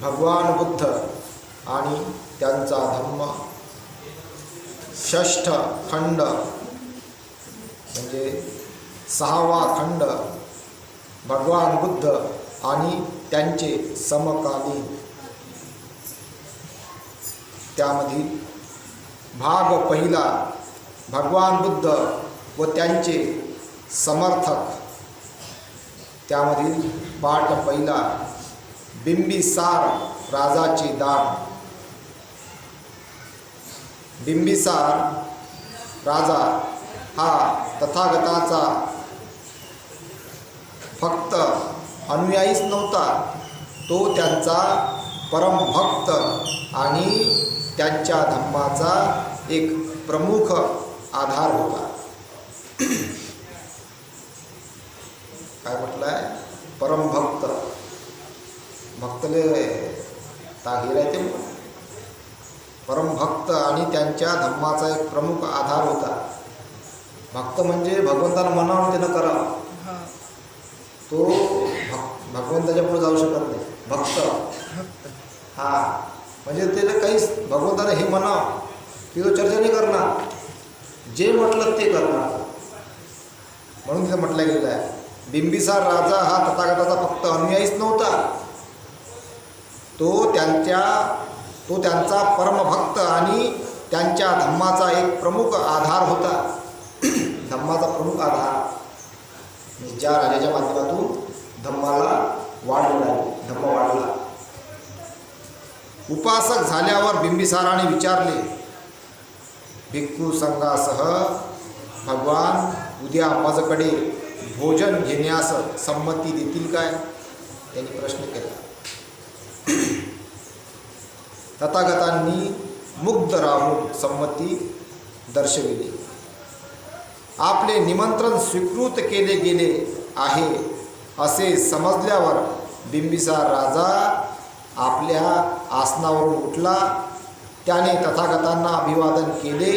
भगवान बुद्ध आणि त्यांचा धम्म. षष्ठ खंड म्हणजे सहावा खंड भगवान बुद्ध आणि त्यांचे समकालीन. त्यामधील भाग पहिला भगवान बुद्ध व त्यांचे समर्थक. त्यामधील पाठ पहिला बिंबिसार राजाची दाढ बिंबिसार राजा हा तथागताचा फक्त अनुयायीच नव्हता. तो त्यांचा परमभक्त आणि त्यांच्या धम्माचा एक प्रमुख आधार होता. काय म्हटलं आहे परमभक्त. भक्तले तागीर आहे ते परमभक्त आणि त्यांच्या धम्माचा एक प्रमुख आधार होता. भक्त म्हणजे भगवंताला मनावून त्यानं करावं. तो भक भगवंताच्या पुढे जाऊ शकत नाही. भक्त. हा. म्हणजे त्याला काहीच भगवंताने हे म्हणावं. की तो चर्चा नाही करणार. जे म्हटलं ते करणार. म्हणून तिथं म्हटलं गेलं आहे. बिंबिसार राजा हा तथागताचा फक्त अनुयायीच नव्हता. तो त्यांच्या तो त्यांचा परमभक्त आणि त्यांच्या धम्माचा एक प्रमुख आधार होता. धम्माचा प्रमुख आधार. ज्या राजाच्या माध्यमातून धम्माला वाढ मिळाली धम्म वाढला. उपासक झाल्यावर बिंबिसाराने विचारले भिक्खू संघासह भगवान उद्या माझ्याकडे भोजन घेण्यास संमती देतील काय? त्यांनी प्रश्न केला. तथागतांनी मुग्ध राहून संमती दर्शविली. आपले निमंत्रण स्वीकृत केले गेले आहे असे समजल्यावर बिंबिसार राजा आपल्या आसनावरून उठला. त्याने तथागतांना अभिवादन केले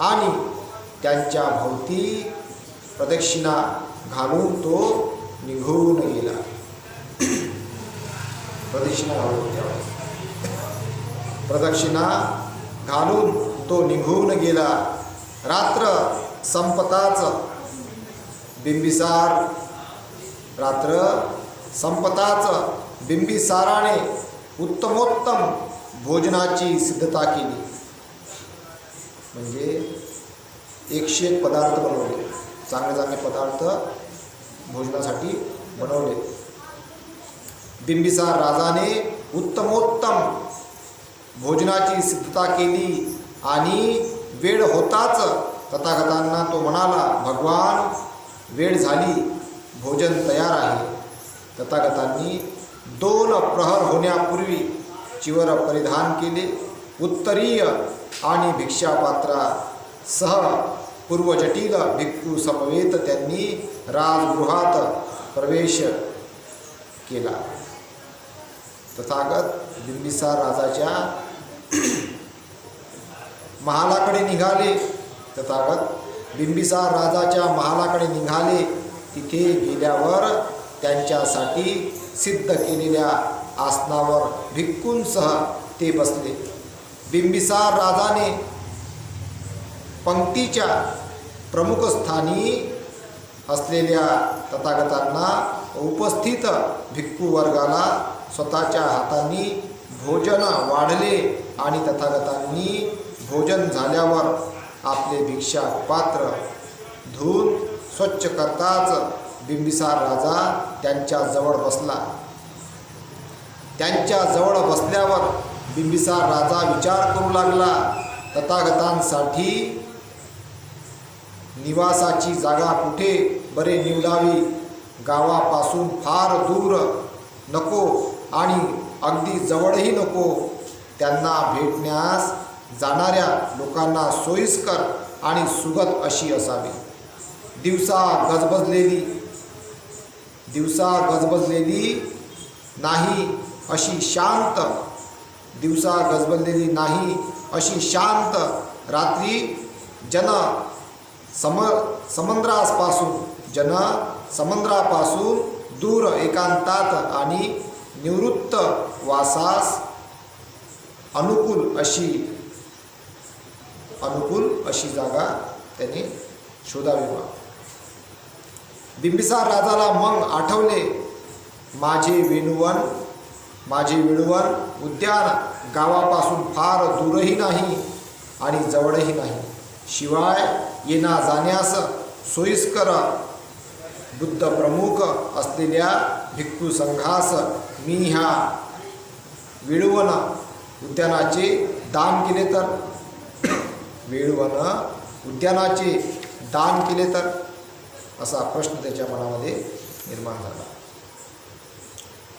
आणि त्यांच्या भोवती प्रदक्षिणा घालून तो निघून गेला. प्रदक्षिणा घालून त्यावेळेस प्रदक्षिणा घालून तो निघून गेला. रात्र संपताच बिंबिसार. रात्र संपताच बिंबिसाराने उत्तमोत्तम भोजनाची सिद्धता केली. म्हणजे एकशे एक पदार्थ बनवले. चांगले चांगले पदार्थ भोजनासाठी बनवले. बिंबिसार राजाने उत्तमोत्तम भोजनाची सिद्धता केली आणि वेळ होताच तथागतांना तो म्हणाला भगवान वेळ झाली भोजन तयार आहे. तथागतांनी दोन प्रहर होण्यापूर्वी चिवर परिधान केले. उत्तरीय आणि भिक्षापात्रा सह पूर्वजटिल भिक्खू समवेत त्यांनी राजगृहात प्रवेश केला. तथागत बिंबिसार राजाच्या महालाकडे निघाले. तथागत बिंबिसार राजाच्या महालाकडे निघाले. तिथे गेल्यावर त्यांच्यासाठी सिद्ध केलेल्या आसनावर भिक्कूंसह ते बसले. बिंबिसार राजाने पंक्तीच्या प्रमुख स्थानी असलेल्या तथागतांना उपस्थित भिक्खू वर्गाला स्वतःच्या हातांनी भोजन वाढले आणि तथागतांनी भोजन झाल्यावर आपले भिक्षा पात्र धुवून स्वच्छ करताच बिंबिसार राजा त्यांच्याजवळ बसला. त्यांच्याजवळ बसल्यावर बिंबिसार राजा विचार करू लागला. तथागतांसाठी निवासाची जागा कुठे? बरे निवडावी. गावापासून फार दूर नको आणि अगदी जवळही नको. त्यांना भेटण्यास जाणाऱ्या लोकांना सोयीस्कर आणि सुगत अशी असावी. दिवसा गजबजलेली दिवसा गजबजलेली नाही अशी शांत दिवसा गजबजलेली नाही अशी शांत रात्री जन सम समुद्रापासून जन समुद्रापासून दूर एकांतात आणि निवृत्त वासास अनुकूल अशी अनुकूल अशी जागा त्याने शोधावी बा बिंबिसार राजाला मग आठवले माझे वेणुवन माझे वेणुवन उद्यान गावापासून फार दूरही नाही आणि जवळही नाही. शिवाय येणा जाण्यास सोयीस्कर बुद्ध प्रमुख असलेल्या भिक्खू संघास मी ह्या वेळुवन उद्यानाचे दान केले तर. वेळुवन उद्यानाचे दान केले तर असा प्रश्न त्याच्या मनामध्ये निर्माण झाला.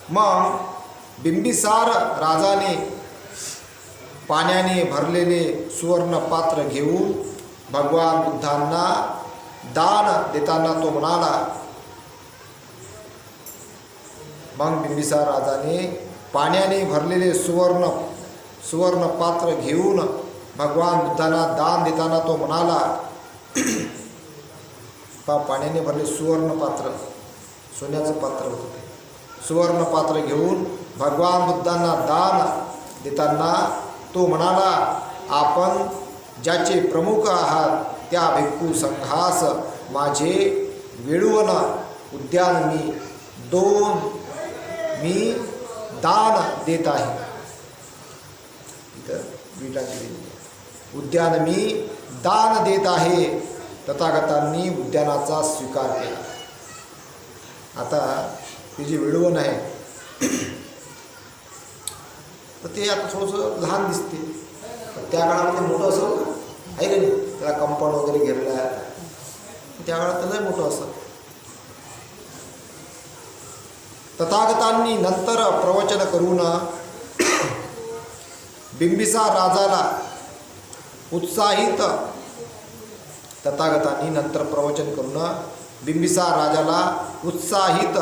मग बिंबिसार राजाने पाण्याने भरलेले सुवर्ण पात्र घेऊन भगवान बुद्धांना दान देताना तो म्हणाला मग बिंबिसार राजाने पाण्याने भरलेले सुवर्ण सुवर्ण पात्र घेऊन भगवान बुद्धांना दान देताना तो म्हणाला पा पाण्याने भरले सुवर्ण पात्र सोन्याचं पात्र होतं. ते सुवर्ण पात्र घेऊन भगवान बुद्धांना दान देताना तो म्हणाला आपण ज्याचे प्रमुख आहात त्या भिक्खू संघास माझे वेळुवन उद्यान मी दोन मी दान देत आहे. इथं विटाची दिलेली उद्यान मी दान देत आहे. तथागतांनी उद्यानाचा स्वीकार केला. आता ते जे विळवण आहे तर ते आता थोडंसं लहान दिसते. त्या काळामध्ये मोठं असं आहे का नाही? त्याला कंपाऊंड वगैरे घेरलं आहे. त्या काळात लय मोठं असं. तथागतांनी नंतर प्रवचन करून बिंबिसार राजाला उत्साहित तथागतांनी नंतर प्रवचन करून बिंबिसार राजाला उत्साहित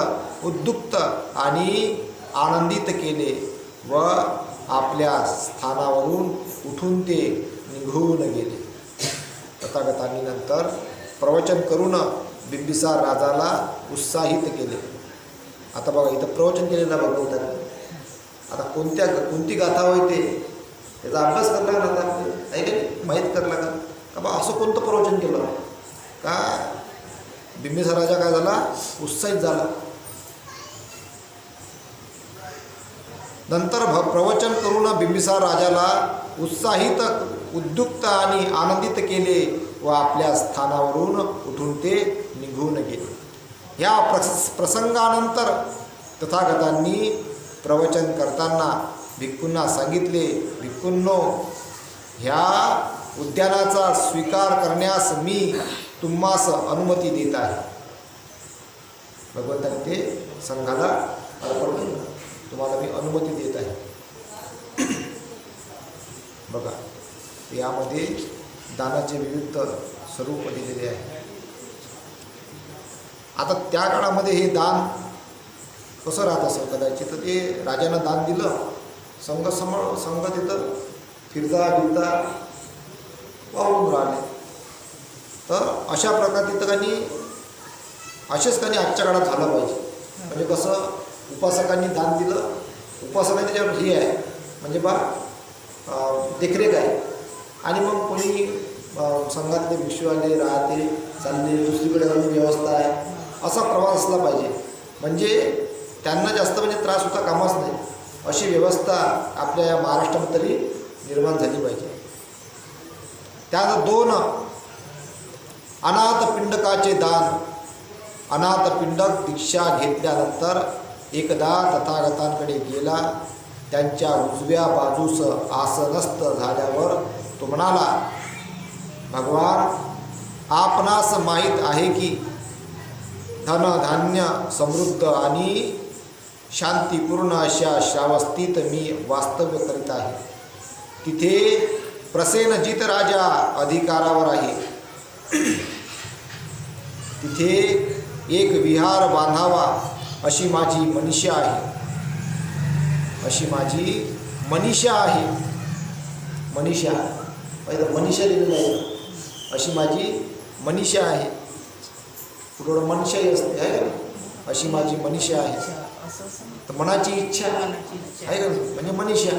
उद्युक्त आणि आनंदित केले व आपल्या स्थानावरून उठून ते निघून गेले. तथागतांनी नंतर प्रवचन करून बिंबिसार राजाला उत्साहित केले. आता बघा इथं प्रवचन केलेलं भगवंतांनी आता कोणत्या कोणती गाथा होय ते त्याचा अभ्यास करला ना आता. आहे का नाही? माहीत करला का का बा असं कोणतं प्रवचन केलं? का? बिंबिसार राजा काय झाला? उत्साहित झाला. नंतर भ प्रवचन करून बिंबिसार राजाला उत्साहित उद्युक्त आणि आनंदित केले व आपल्या स्थानावरून उठून ते निघून गेले. ह्या प्रस प्रसंगानंतर तथागतांनी प्रवचन करताना भिक्खूंना सांगितले भिक्खूंनो ह्या उद्यानाचा स्वीकार करण्यास मी तुम्हास अनुमती देत आहे. भगवंताने ते संघाला अर्पण केलं. तुम्हाला मी अनुमती देत आहे. बघा यामध्ये दानाचे विविध स्वरूप दिलेले आहे. आता त्या काळामध्ये हे दान कसं राहत असेल कदाचित? तर ते राजानं दान दिलं संघ समोर संघ तिथं फिरता फिरता वाहून राहिले. तर अशा प्रकारे तिथं काही असेच काही आजच्या काळात झालं पाहिजे. म्हणजे कसं उपासकांनी दान दिलं उपासकांनी त्याच्यावर हे आहे. म्हणजे बा देखरेख आहे. आणि मग कोणी संघातले विश्वाले राहते चालले दुसरीकडे जाऊन व्यवस्था आहे. असा प्रवास असला पाहिजे. म्हणजे त्यांना जास्त म्हणजे त्रास होता कामाच नाही. अशी व्यवस्था आपल्या या महाराष्ट्रामध्ये तरी निर्माण झाली पाहिजे. त्यात दोन अनाथ पिंडकाचे दान अनाथ पिंडक दीक्षा घेतल्यानंतर एकदा तथागतांकडे गेला. त्यांच्या उजव्या बाजूस आसनस्थ झाल्यावर तो म्हणाला भगवान आपणास माहीत आहे की धनधान्य समृद्ध आणि शांतीपूर्ण अशा श्रावस्तीत मी वास्तव्य करीत आहे. तिथे प्रसेनजित राजा अधिकारावर आहे. तिथे एक विहार बांधावा अशी माझी मनीषा आहे. अशी माझी मनीषा आहे. मनीषा पहिलं मनीषा लिहिलेलं आहे. अशी माझी मनीषा आहे. कुठं मनशाही असते आहे का अशी माझी मनीषा आहे. तर मनाची इच्छा आहे का म्हणजे मनीषा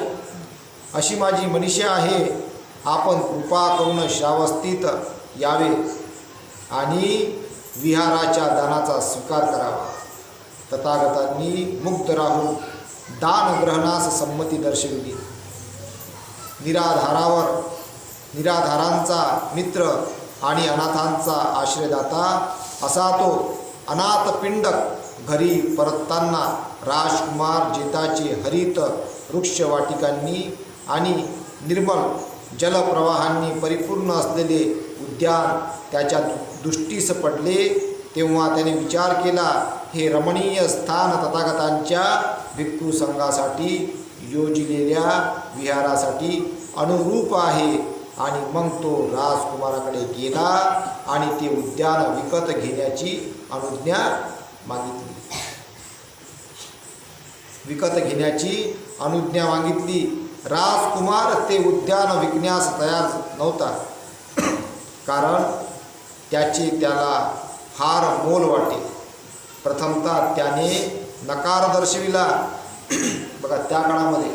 अशी माझी मनीषा आहे. आपण कृपा करून श्रावस्थित यावे आणि विहाराच्या दानाचा स्वीकार करावा. तथागतांनी मुक्त राहून दान ग्रहणास संमती दर्शविली. निराधारावर निराधारांचा मित्र आणि अनाथांचा आश्रयदाता असा तो अनाथपिंडक घरी परतताना राजकुमार जेताचे हरित वृक्षवाटिकांनी आणि निर्मल जलप्रवाहांनी परिपूर्ण असलेले उद्यान त्याच्या दृष्टीस पडले तेव्हा त्याने विचार केला हे रमणीय स्थान तथागतांच्या भिक्खू संघासाठी योजलेल्या विहारासाठी अनुरूप आहे. आणि मग तो राजकुमाराकडे गेला आणि ते उद्यान विकत घेण्याची अनुज्ञा मागितली. विकत घेण्याची अनुज्ञा मागितली. राजकुमार ते उद्यान विकण्यास तयार नव्हता. कारण त्याचे त्याला फार मोल वाटे प्रथमतः त्याने नकार दर्शविला. बघा त्या काळामध्ये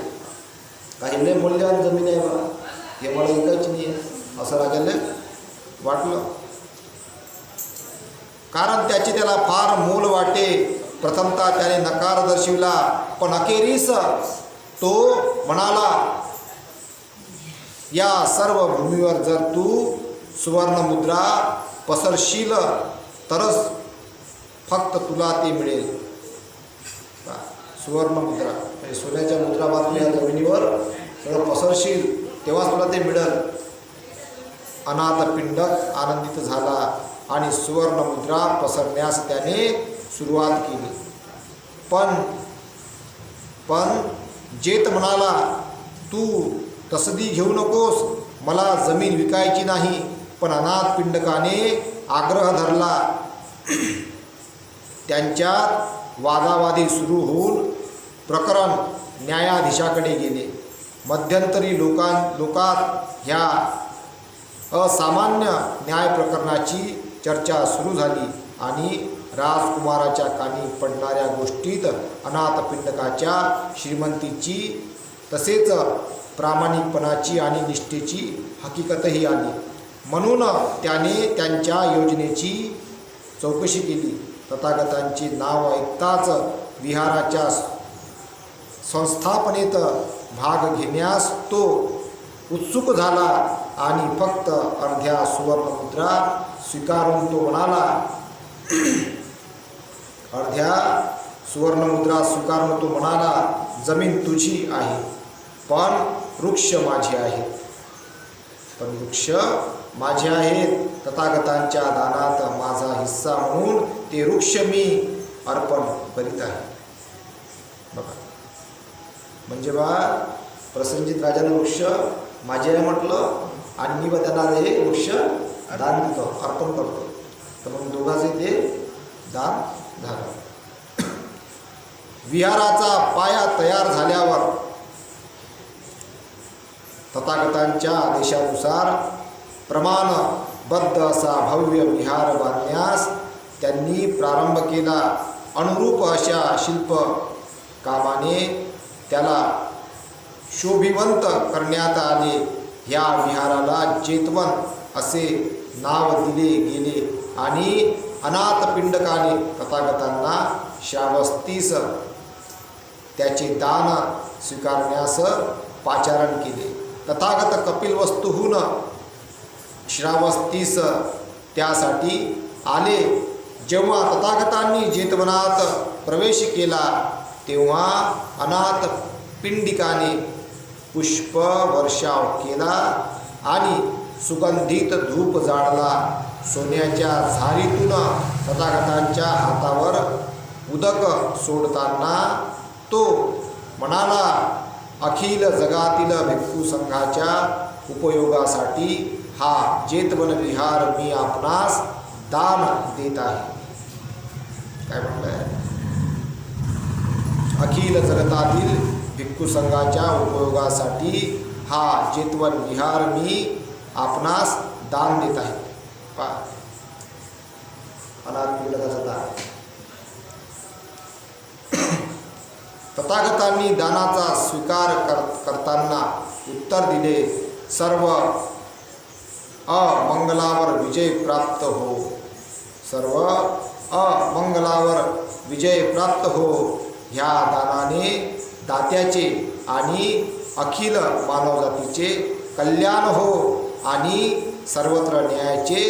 काही लय मूल्यवान जमीन आहे बघा. हे मला ऐकायची नाही आहे असं राजाने वाटलं कारण त्याची त्याला फार मोल वाटे प्रथमतः त्याने नकार दर्शविला पण अखेरीस तो म्हणाला या सर्व भूमीवर जर तू सुवर्णमुद्रा पसरशील तरच फक्त तुला ते मिळेल सुवर्णमुद्रा म्हणजे सोन्याच्या मुद्रा बाजूला जमिनीवर सगळं पसरशील तेव्हाच तुला ते मिळत अनाथपिंडक आनंदित झाला आणि सुवर्णमुद्रा पसरण्यास त्याने सुरुवात केली. पण पण जेत म्हणाला तू तसदी घेऊ नकोस. मला जमीन विकायची नाही. पण अनाथ पिंडकाने आग्रह धरला. त्यांच्यात वादावादी सुरू होऊन प्रकरण न्यायाधीशाकडे गेले. मध्यंतरी लोकां लोकात ह्या असामान्य न्याय प्रकरणाची चर्चा सुरू झाली आणि राजकुमाराच्या कानी पडणाऱ्या गोष्टीत अनाथपिंडकाच्या श्रीमंतीची तसेच प्रामाणिकपणाची आणि निष्ठेची हकीकतही आली. म्हणून त्याने त्यांच्या योजनेची चौकशी केली. तथागतांचे नाव ऐकताच विहाराच्या संस्थापनेत भाग घेण्यास तो उत्सुक झाला आणि फक्त अर्ध्या सुवर्णमुद्रा स्वीकारून तो म्हणाला अर्ध्या सुवर्णमुद्रा स्वीकारून तो म्हणाला जमीन तुझी आहे पण वृक्ष माझे आहेत. पण वृक्ष माझे आहेत तथागतांच्या दानात माझा हिस्सा म्हणून ते वृक्ष मी अर्पण करीत आहे. बघा. म्हणजे बा प्रसंजित राजानं वृक्ष माझे आहे म्हटलं आणि मी बा त्यांना हे वृक्ष दान देतो अर्पण करतो. तर मग दोघांचे ते दान झालं. विहाराचा पाया तयार झाल्यावर तथागतांच्या आदेशानुसार प्रमाणबद्ध असा भव्य विहार बांधण्यास त्यांनी प्रारंभ केला. अनुरूप अशा शिल्प कामाने त्याला शोभिवंत करण्यात आले. ह्या विहाराला जेतवन असे नाव दिले गेले आणि अनाथ पिंडकाने तथागतांना श्रावस्तीस त्याचे दान स्वीकारण्यास पाचारण केले. तथागत कपिल वस्तूहून श्रावस्तीस त्यासाठी आले. जेव्हा तथागतांनी जेतवनात प्रवेश केला तेव्हा अनाथ पिंडिकाने पुष्प वर्षाव केला आणि सुगंधित धूप जाळला. सोन्याच्या झारीतून तथागतांच्या हातावर उदक सोडताना तो म्हणाला अखिल जगातील भिक्खू संघाच्या उपयोगासाठी हा जेतवन विहार मी आपणास दान देत आहे. काय म्हटलंय? अखिल जगतातील भिक्खू संघाच्या उपयोगासाठी हा चेतवन विहार मी आपणास दान देत आहे. पा तथागतांनी दानाचा स्वीकार कर करताना उत्तर दिले सर्व अमंगलावर विजय प्राप्त हो. सर्व अमंगलावर विजय प्राप्त हो. ह्या दानाने दात्याचे आणि अखिल मानवजातीचे कल्याण हो आणि सर्वत्र न्यायाचे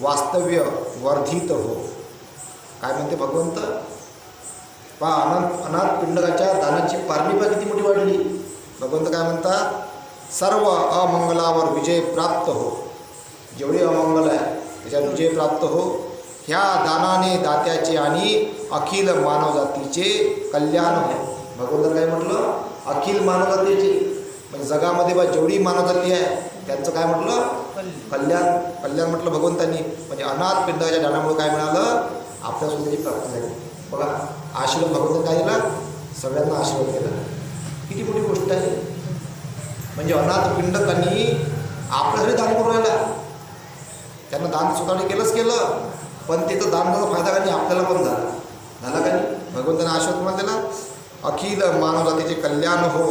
वास्तव्य वर्धित हो. काय म्हणते भगवंत? पहा अनाथ अनाथ पिंडकाच्या दानाची पारणी पहा किती मोठी वाढली. भगवंत काय म्हणतात सर्व अमंगलावर विजय प्राप्त हो. जेवढे अमंगल आहे त्याच्यावर विजय प्राप्त हो. ह्या दानाने दात्याचे आणि अखिल मानवजातीचे कल्याण हो भगवंत काय म्हटलं? अखिल मानवजातीचे. म्हणजे जगामध्ये बा जेवढी मानवजाती आहे त्यांचं काय म्हटलं? कल्याण. कल्याण म्हटलं भगवंतांनी. म्हणजे अनाथ पिंडाच्या दानामुळे काय मिळालं? आपल्या सुद्धा प्राप्ती झाली. बघा आशीर्वाद भगवंत काय दिला? सगळ्यांना आशीर्वाद दिला. किती मोठी गोष्ट आहे. म्हणजे अनाथ पिंडकांनी आपल्यासाठी दान करून राहिला. त्यांना दान स्वतःने केलंच केलं. पण तिथं दान फायदा का नाही आपल्याला पण झाला. झाला का नाही? भगवंताने आश्वास तुम्हाला दिला अखिल मानवजातीचे कल्याण हो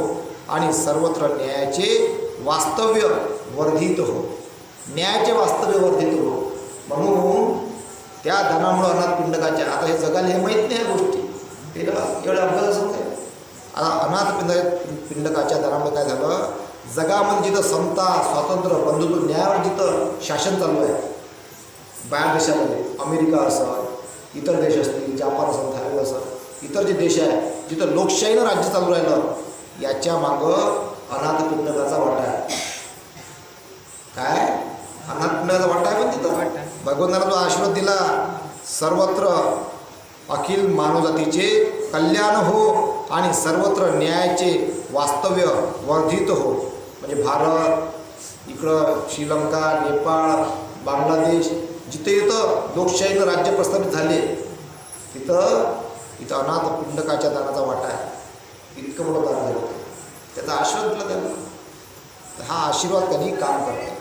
आणि सर्वत्र न्यायाचे वास्तव्य वर्धित हो. न्यायाचे वास्तव्य वर्धित हो. म्हणून त्या दानामुळं अनाथ पिंडकाच्या आता हे जगाला हे माहीत नाही या गोष्टी. तिला एवढं असं काय आता अनाथ पिंड पिंडकाच्या दानामुळे काय झालं? जगामध्ये जिथं समता स्वातंत्र्य बंधुत्व न्यायावर जिथं शासन चालू आहे बाहेर देशामध्ये अमेरिका असं इतर देश असतील जापान असं थायलंड असं इतर जे देश आहे जिथं लोकशाहीनं राज्य चालू राहिलं याच्या मागं अनाथ पिंडकाचा वाटा आहे. काय? अनाथ पिंडकाचा वाटा आहे पण तिथं. भगवंताला जो आशीर्वाद दिला सर्वत्र अखिल मानवजातीचे कल्याण हो आणि सर्वत्र न्यायाचे वास्तव्य वर्धित हो. म्हणजे भारत इकडं श्रीलंका नेपाळ बांगलादेश जिथे इथं लोकशाहीनं राज्य प्रस्थापित झाले तिथं इथं अनाथ पिंडकाच्या दानाचा वाटा आहे. इतकं मोठं दान झालं त्याचा आशीर्वाद दिला त्यांना. हा आशीर्वाद कधी काम करतो.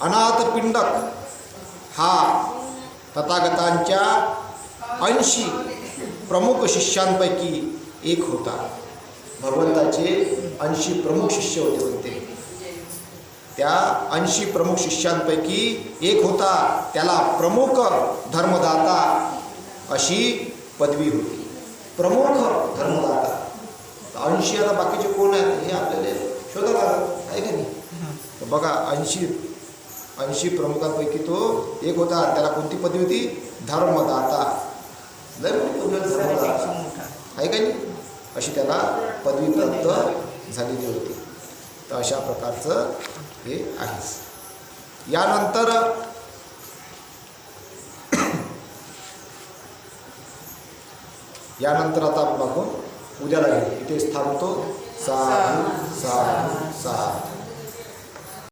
अनाथ पिंडक हा तथागतांच्या ऐंशी प्रमुख शिष्यांपैकी एक होता. भगवंताचे ऐंशी प्रमुख शिष्य होते म्हणते. त्या ऐंशी प्रमुख शिष्यांपैकी एक होता. त्याला प्रमुख धर्मदाता अशी पदवी होती. प्रमुख धर्मदाता. ऐंशी आता बाकीचे कोण आहेत? हे आपल्याला शोधायला आहे का नाही? बघा ऐंशी ऐंशी प्रमुखांपैकी तो एक होता त्याला कोणती पदवी होती? धर्मदाता. लय पदवी होती धर्मदाता. आहे का नाही? अशी त्याला पदवी प्राप्त झालेली होती. तर अशा प्रकारचं हे आहे यानंतर यानंतर आता आपण बघू. उद्याला घेऊ इथेच थांबतो. सहा सहा सहा